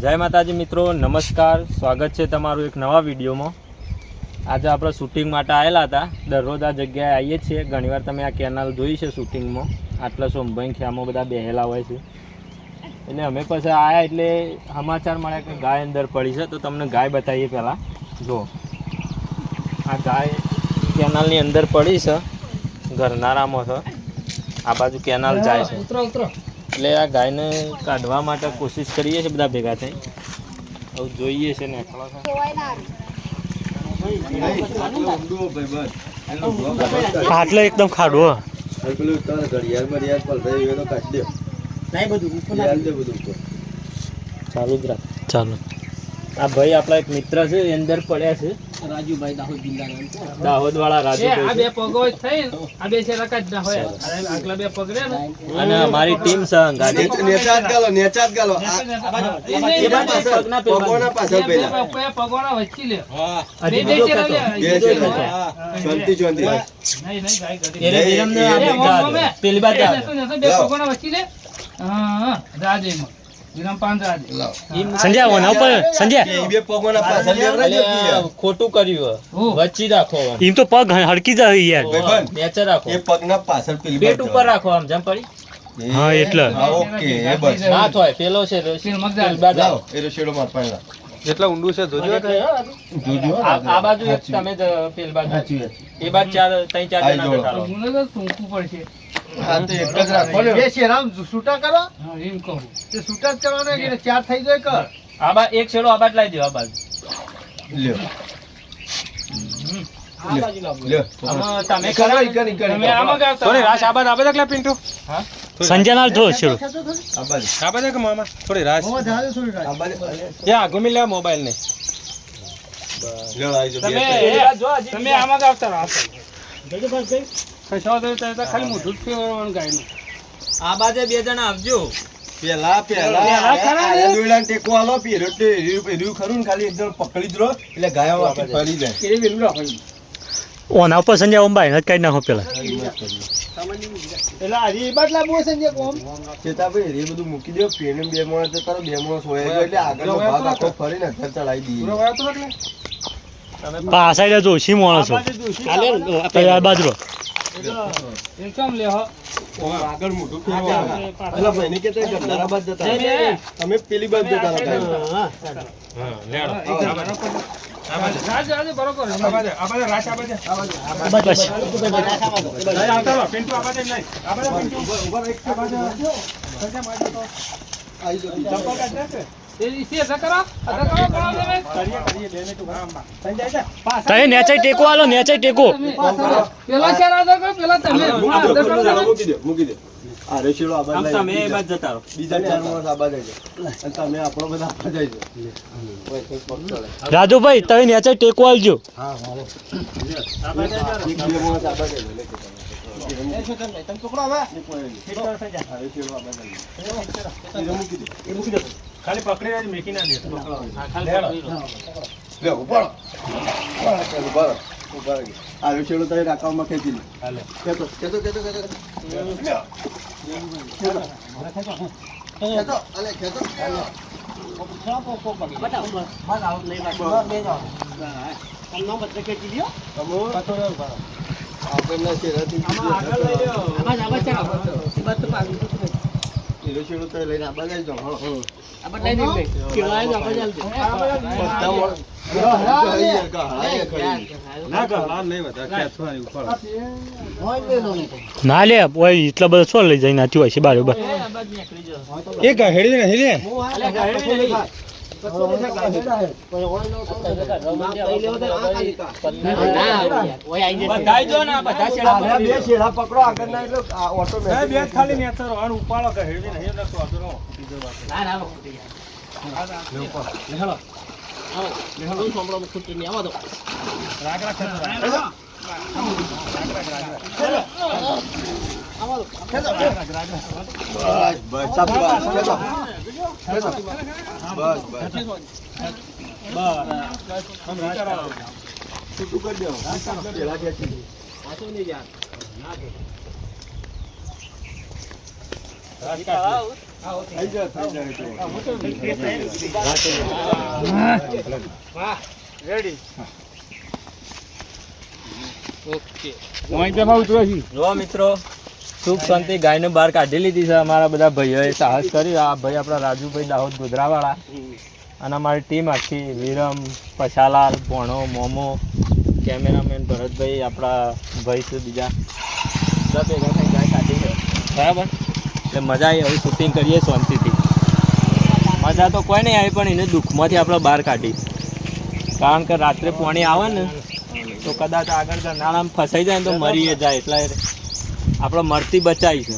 જય માતાજી મિત્રો, નમસ્કાર. સ્વાગત છે તમારું એક નવા વિડીયોમાં. આજે આપણે શૂટિંગ માટે આવેલા હતા. દરરોજ આ જગ્યાએ આવીએ છીએ. ઘણીવાર તમે આ કેનાલ જોઈ છે શૂટિંગમાં. આટલા સોમભાઈ ખ્યામાં બધા બેહેલા હોય છે. એટલે અમે પછી આવ્યા એટલે સમાચાર મળ્યા કે ગાય અંદર પડી છે. તો તમને ગાય બતાવીએ પહેલાં. જો આ ગાય કેનાલની અંદર પડી છે. ઘરનારામાં છે. આ બાજુ કેનાલ જાય છે. ઉતરો ઉતરો. એટલે આ ગાયને કાઢવા માટે કોશિશ કરીએ છીએ બધા ભેગા થઈ હવે જોઈએ છે ને. આટલે એકદમ ખાડો નહીં બધું ઉપર ચાલુ જ રાખ. ચાલો. આ ભાઈ આપણા એક મિત્ર છે એ અંદર પડ્યા છે. રાજુભાઈ દાહોદ જિલ્લાના દાહોદ વાળા એ આ બે પગો જ થઈ આ બે છે રકા જ ના હોય. આગલા બે પગ રે અને મારી ટીમ છે નેચાત ગાલો નેચાત ગાલો. પગોના પાછળ પેલા. પગોના વચ્ચે લે. હા. બે બે છે. લે. શાંતિ શાંતિ નહીં નહીં ભાઈ ગધી. એરે વિરમ ને આપણે. પેલી નેસો, બે પગોના વચ્ચે લે. હા હા રાજે ખોટું કર્યું. રાખો એમ તો પગ હડકી જાય યાર. આમ, નીચે રાખો. પેટ ઉપર રાખો આમ જેમ પડી. હા એટલે. ના થાય પેલો છે જેટલા ઊંડું છે જોજો આ આ બાજુ એક તમે પેલ બાજુ એ બાજુ ચાર ત્રણ ચાર જણા બેઠા રહો. મને તો ટૂંકું પડશે બે શેરામ છૂટા કરો. હા, એમ કહું. તે છૂટા જ કરવાના કે ચાર થઈ જાય કર? આ બા એક છેડો આ બાજુ લાવી દો આ બાજુ. આમાં તમે કરો તમે આમાં ગાવ થોડી રાશ આબાદ ના એક મામા? થોડી રાશ મોમાં ધારે થોડી રાખ. એ આ ઘૂમી લે મોબાઈલ ને. તમે આમાં આવતા રહો તો ખાલી મોઢું જ ફેરવવાનું ગાયનું. આ બાજુ બે જણા આવજો. પેલા પેલા ટેકો આલો પીરો રહ્યું ખરું ને ખાલી એકદમ પકડી જ રહો એટલે ગાયો આખી ફરી જાય. એ વેલું રાખો ઓના ઉપર સંજય ઓમ ને કઈ નાખો પેલા. એટલે આજે બાટલા બહુ સંજય કોમ? ચેતાભાઈ એ બધું મૂકી દો પેને બે માણસ તો તારો બે માણસ હોય ગયો એટલે આગળનો ભાગ આખો ફરીને ઘર ચડાવી દઈએ. પૂરો વાયો તો એટલે આ સાઈડ જો સી માણસો આ બાજુ. તમે પેલી બાજુ જતા બરોબર. તમે. નેચાઈ ટેકો આલો નેચાઈ ટેકો. તમે. પેલા ચાર પેલા તમે. મૂકી અધા દો, કરો તમે. મૂકી દો આ રેશિયો આબાદ લઈ તમે એ બીજા- જતા રહો. બીજા ચાર માણસ આબાદ આવી અને તમે આપણો બધા આપવા જાય છે રાજુભાઈ તમે નેચાઈ ટેકો આલજો. આબાદ આવી જાય. ખાલી પકડી રાખ મેકી ના દે. હા, ખાલી પકડી લો. લે ઉપાડો ચાલો ઊભા રહો ઊભા રહો આ રેશિયો તમે રાખવામાં ખેંચી લે. ખેંચો ખેંચો ખેંચો ખેંચો. ખેંચો. અલે ખેંચો. આપણને ચહેરાથી એ રેશિયો તમે લઈને આબાદ આવી જાઓ હળો. બધા મળો. હળાઈ જાય, હળાઈ ખરી. ના કર લાલ નહીં બધા ખેંચવાની ના લે ઓય એટલા બધા છો લઈ જઈને આથી હોય છે બાર બાર એ આ બાજુ નીકળી જાઓ. એ ગહેડી ને લે અલે, ગાડી લઈ. બધાય જો ને આ રેડી ઓકે જો મિત્રો સુખ શાંતિ ગાયને બહાર કાઢી લીધી છે અમારા બધા ભાઈઓએ સાહસ કર્યું આ ભાઈ આપણા રાજુભાઈ દાહોદ ગોધરાવાળા. અને અમારી ટીમ આખી, વિરમ પછાલાલ ભોણો, મોમો, કેમેરામેન, ભરતભાઈ, આપણા ભાઈ છે બીજા. બધા ભેગા થઈ ગાય કાઢી છે. બરાબર? એટલે મજા આવી, હવે શૂટિંગ કરીએ શાંતિથી. મજા તો કોઈ નહીં આવી, પણ એને દુઃખમાંથી આપણે બહાર કાઢી. કારણ કે રાત્રે પાણી આવે ને, તો કદાચ આગળ નાણામાં ફસાઈ જાય ને તો મરી જાય, એટલે આપણે મરતી બચાવી છે